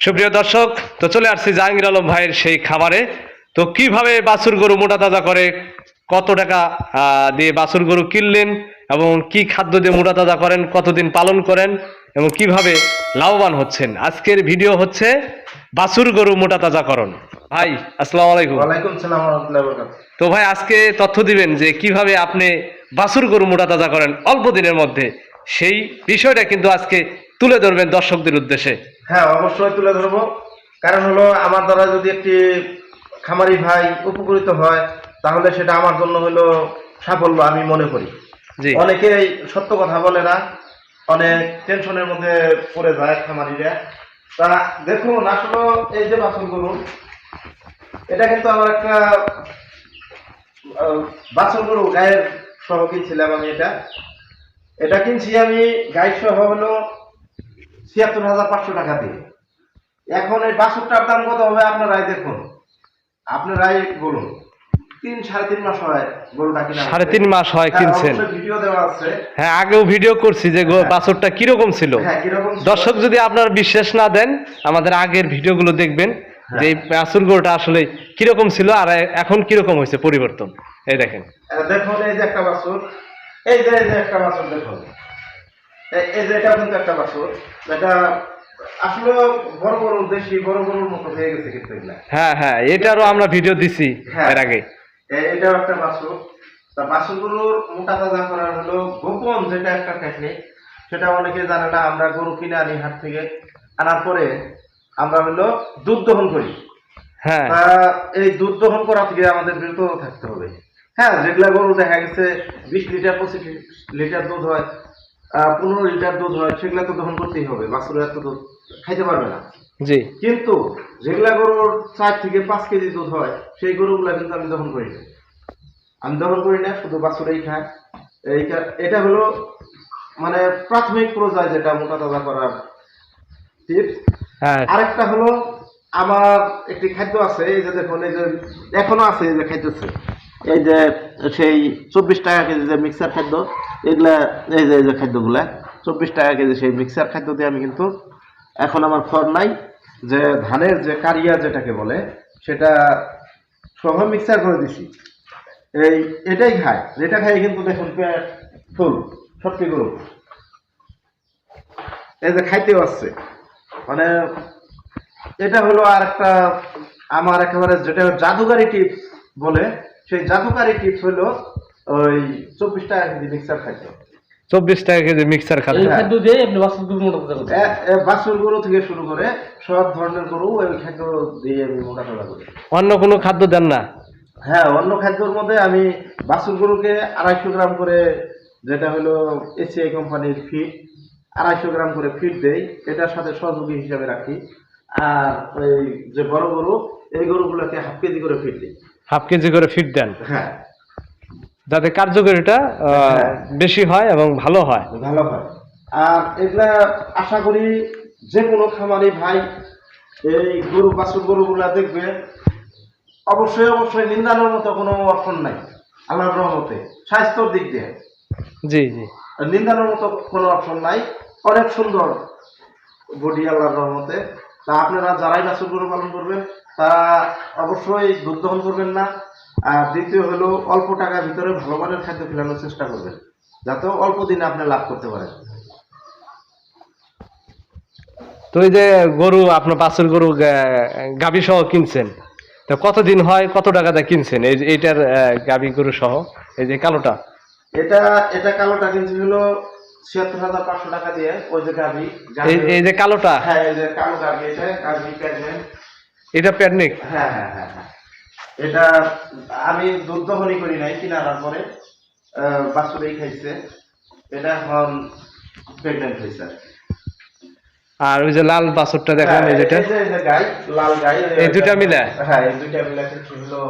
সুপ্রিয় দর্শক তো চলে আসছি জাহাঙ্গীর আলম ভাইয়ের সেই খামারে তো কীভাবে বাছুর গরু মোটা তাজা করে কত টাকা দিয়ে বাছুর গরু কিনলেন এবং কি খাদ্য দিয়ে মোটা তাজা করেন কতদিন পালন করেন এবং কীভাবে লাভবান হচ্ছেন? আজকের ভিডিও হচ্ছে বাছুর গরু মোটা তাজা তাজাকরণ। ভাই আসসালামু আলাইকুম। ওয়ালাইকুম সালাম তো ভাই আজকে তথ্য দিবেন যে কীভাবে আপনি বাছুর গরু মোটা তাজা করেন অল্প দিনের মধ্যে। সেই বিষয়টা কিন্তু আজকে তুলে ধরবেন দর্শকদের উদ্দেশ্যে? হ্যাঁ অবশ্যই তুলে ধরবো। কারণ হলো আমার দ্বারা যদি একটি খামারি ভাই উপকৃত হয় তাহলে সেটা আমার জন্য হলো সাফল্য আমি মনে করি। জি। অনেকেই সত্য কথা বলে না অনেক টেনশনের মধ্যে পড়ে যায় খামারিরা। তা দেখুন আসলে এই যে বাসন করুন এটা কিন্তু আমার একটা গরু গায়ের সহ কিনছিলাম আমি এটা। এটা কিনছি আমি গাই সহ হলো ছিয়াত্তর হাজার পাঁচশো টাকা দিয়ে। এখন এই বাছুরটার দাম কত হবে আপনারাই দেখুন। আপনারাই বলুন। তিন সাড়ে তিন মাস হয় গরুটা কিনা সাড়ে তিন মাস হয় হ্যাঁ, কিনছেন। ভিডিও দেওয়া আছে। হ্যাঁ আগেও ভিডিও করছি যে গো- বাছুরটা কীরকম ছিল। হ্যাঁ কীরকম ছিল? দর্শক যদি আপনারা বিশ্বাস না দেন আমাদের আগের ভিডিওগুলো দেখবেন যে বাছুর গরুটা আসলে কীরকম ছিল আর এখন কীরকম হয়েছে পরিবর্তন। এই দেখেন। দেখুন এই যে একটা বাছুর এই যে এই যে একটা বাছুর দেখুন। এটা কিন্তু একটা বাছুর এটা আসলে বড় বড় দেশি বড় বড়র মতো হয়ে গেছে কিন্তু হ্যাঁ হ্যাঁ এটারও আমরা ভিডিও দিছি। এর আগে। এটাও একটা বাছুর তা বাছুরগুলোর মোটা তাজা করার হলো গোপন যেটা একটা টেকনিক সেটা অনেকে জানে না আমরা গরু কিনে আনি হাট থেকে। আনার পরে আমরা হলো দুধ দহন করি। হ্যাঁ। এই দুধ দহন করা থেকে আমাদের বিরত থাকতে হবে। হ্যাঁ যেগুলা গরু দেখা গেছে বিশ লিটার পঁচিশ লিটার দুধ হয় পনেরো লিটার দুধ হয় সেগুলা তো দহন করতেই হবে বাছুর এত দুধ খাইতে পারবে না। জি। কিন্তু যেগুলা গরুর চার থেকে পাঁচ কেজি দুধ হয় সেই গরুগুলা কিন্তু আমি দহন করি না। আমি দহন করি না শুধু বাছুরেই খায়। এইটা এটা হলো মানে প্রাথমিক পর্যায়ে যেটা মোটা তাজা করার টিপস হ্যাঁ। আরেকটা হলো আমার একটি খাদ্য আছে এই যে দেখুন এই যে এখনও আছে এই যে খাইতেছে। এই যে সেই চব্বিশ টাকা কেজি যে মিক্সার খাদ্য এগুলা, এই যে এই যে খাদ্যগুলা, চব্বিশ টাকা কেজি সেই মিক্সার খাদ্য দিয়ে আমি কিন্তু এখন আমার খড় নাই, যে ধানের যে কারিয়া যেটাকে বলে, সেটা সহ মিক্সার করে দিছি। এই, এটাই খায় এটা খাই কিন্তু দেখুন ফুল, সত্যি গরু। এই যে খাইতেও আসছে। মানে এটা হলো আর একটা আমার একেবারে যেটা জাদুকারি টিপস বলে, সেই জাদুকারি টিপস হলো ওই চব্বিশ টাকা কেজি মিক্সার খাদ্য চব্বিশ টাকা কেজি মিক্সার খাদ্য খাদ্য দিয়ে আপনি বাস্তব মোটা তাজা করতে। এ- এ বাছুর গরু থেকে শুরু করে সব ধরনের গরু ওই খাদ্য দিয়ে আমি মোটা তোলা করি। অন্য কোনো খাদ্য দেন না? হ্যাঁ অন্য খাদ্যর মধ্যে আমি বাছুর গরুকে আড়াইশো গ্রাম করে যেটা হলো এসিআই কোম্পানির ফিড আড়াইশো গ্রাম করে ফিড দেই। এটার সাথে সহযোগী হিসাবে রাখি। আর ওই যে বড় গরু এই গরুগুলোকে হাফ কেজি করে ফিড দিই। হাফ কেজি করে ফিট দেন? হ্যাঁ। যাতে কার্যকারিতা আহ, হ্যাঁ। বেশি হয় এবং ভালো হয়। ভালো হয়। আর এগুলা আশা করি যে কোনো খামারি ভাই এই গরু বাছুর গরুগুলা দেখবে। অবশ্যই অবশ্যই নিন্দানোর মতো কোনো অপশন নাই আল্লাহর রহমতে। স্বাস্থ্যর দিক দিয়ে। জি জি। নিন্দানোর মতো কোনো অপশন নাই। অনেক সুন্দর বডি আল্লাহর রহমতে। তা আপনারা যারাই বাছুর গরু পালন করবেন তারা অবশ্যই দুধ দহন করবেন না। আর দ্বিতীয় হলো অল্প টাকার ভিতরে ভালো মানের খাদ্য খেলানোর চেষ্টা করবেন যাতে অল্প দিনে আপনি লাভ করতে পারেন। তো এই যে গরু আপনার বাছুর গরু গাবি সহ কিনছেন তো কতদিন হয় কত টাকা দিয়ে কিনছেন? এই যে এইটার গাবি গরু সহ এই যে কালোটা। এটা এটা কালোটা কিনছি হলো ছিয়াত্তর হাজার পাঁচশো টাকা দিয়ে ওই যে গাভি এই যে কালোটা? হ্যাঁ এই যে কালো গাভি এটা গাভি প্রেগনেন্ট এটা প্যাডনিক হ্যাঁ হ্যাঁ হ্যাঁ হ্যাঁ। এটা আমি দুধ দহনই করি নাই কিনে আনার পরে বাছুরেই খাইছে। এটা এখন প্রেগনেন্ট হয়েছে আর ওই যে লাল বাছুরটা দেখেন হ্যাঁ, এই যেটা এই যে গাই লাল গাই এই দুইটা মিলে? হ্যাঁ এই দুইটা মিলে কিন্তু হলো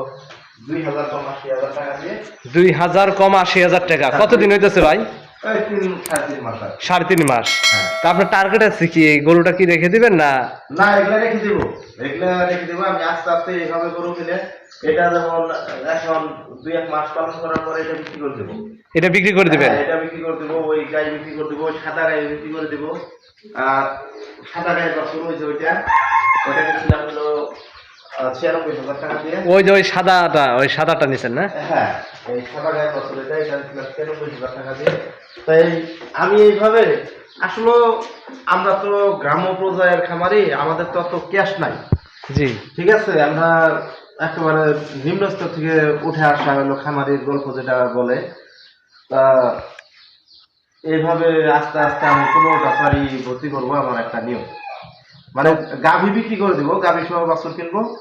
দুই হাজার কম আশি হাজার টাকা দিয়ে। দুই হাজার কম আশি হাজার টাকা। কতদিন হইতেছে ভাই? সাড়ে তিন মাস হ্যাঁ। তা আপনার টার্গেট আছে কি? গরুটা কি রেখে দিবেন না? না এগুলা রেখে দিব। এগুলা রেখে দিব। আমি আস্তে আস্তে এইভাবে গরু কিনে এটা যেমন এখন দুই এক মাস পালন করার পরে এটা বিক্রি করে দেবো। এটা বিক্রি করে দিবেন? হ্যাঁ, এটা বিক্রি করে দেবো। ওই গাই বিক্রি করে দেবো সাদা গাই বিক্রি করে দেবো। আর সাদা গায়ের বাছুর হয়েছে ওইটা ওটা কিনছিলাম হলো ওই যে ওই সাদাটা ওই সাদাটা নিছেন না? হ্যাঁ এই সাদা গায়ে বছর এটা এটা কিনছিলাম টাকা দিয়ে। তাই আমি এইভাবে আসলে আমরা তো গ্রাম্য পর্যায়ের খামারি আমাদের তো অত ক্যাশ নাই। জি। ঠিক আছে আমরা একেবারে নিম্ন স্তর থেকে উঠে আসা হলো খামারির গল্প যেটা বলে। তা এইভাবে আস্তে আস্তে আমি কোনো ব্যাপারই ভর্তি করব আমার একটা নিয়ম। মানে গাভী বিক্রি করে দিব গাভী সহ বাছুর কিনবো।